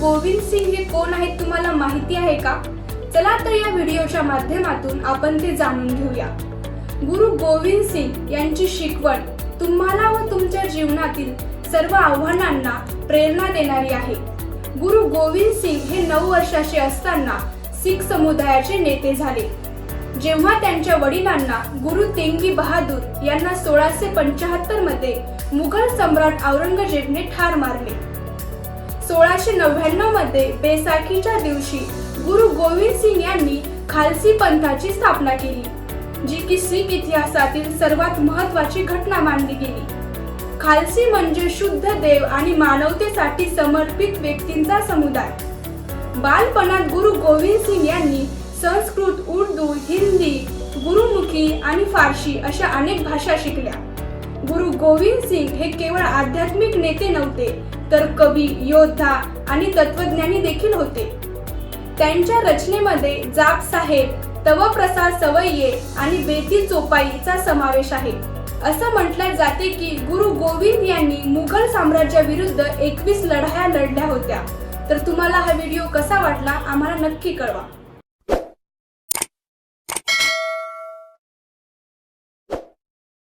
गोविंद सिंग हे कोण आहेत तुम्हाला माहिती आहे का? चला तर या व्हिडिओच्या माध्यमातून आपण ते जाणून घेऊया. गुरु गोविंद सिंग यांची शिकवण तुम्हाला व तुमच्या जीवनातील सर्व आव्हानांना प्रेरणा देणारी आहे. गुरु गोविंद सिंग हे नऊ वर्षाचे असताना सिख समुदायाचे नेते झाले. जेव्हा त्यांच्या वडिलांना गुरु तेंगी बहादूर यांना सोळाशे पंचाहत्तरमध्ये मुघल सम्राट औरंगजेबने ठार मारले. सोळाशे नव्याण्णवमध्ये बैसाखीच्या दिवशी गुरु गोविंद सिंग यांनी खालसी पंथाची स्थापना केली जी की सिख इतिहासातील सर्वात महत्वाची घटना मानली गेली. खालसी म्हणजे शुद्ध देव आणि मानवतेसाठी समर्पित व्यक्तींचा समुदाय. बालपणात गुरु गोविंद सिंग यांनी संस्कृत उर्दू हिंदी गुरुमुखी आणि फारशी अशा अनेक भाषा शिकल्या. गुरु गोविंद सिंग हे केवळ आध्यात्मिक नेते नव्हते तर कवी योद्धा आणि तत्वज्ञानी देखील होते. त्यांच्या रचनेमध्ये जाप साहेब तव प्रसार सवय्ये आणि बेती चोपाईचा समावेश आहे. असं म्हटलं जाते की गुरु गोविंद यांनी मुघल साम्राज्याविरुद्ध एकवीस लढाया लढल्या होत्या. तर तुम्हाला हा व्हिडिओ कसा वाटला आम्हाला नक्की कळवा.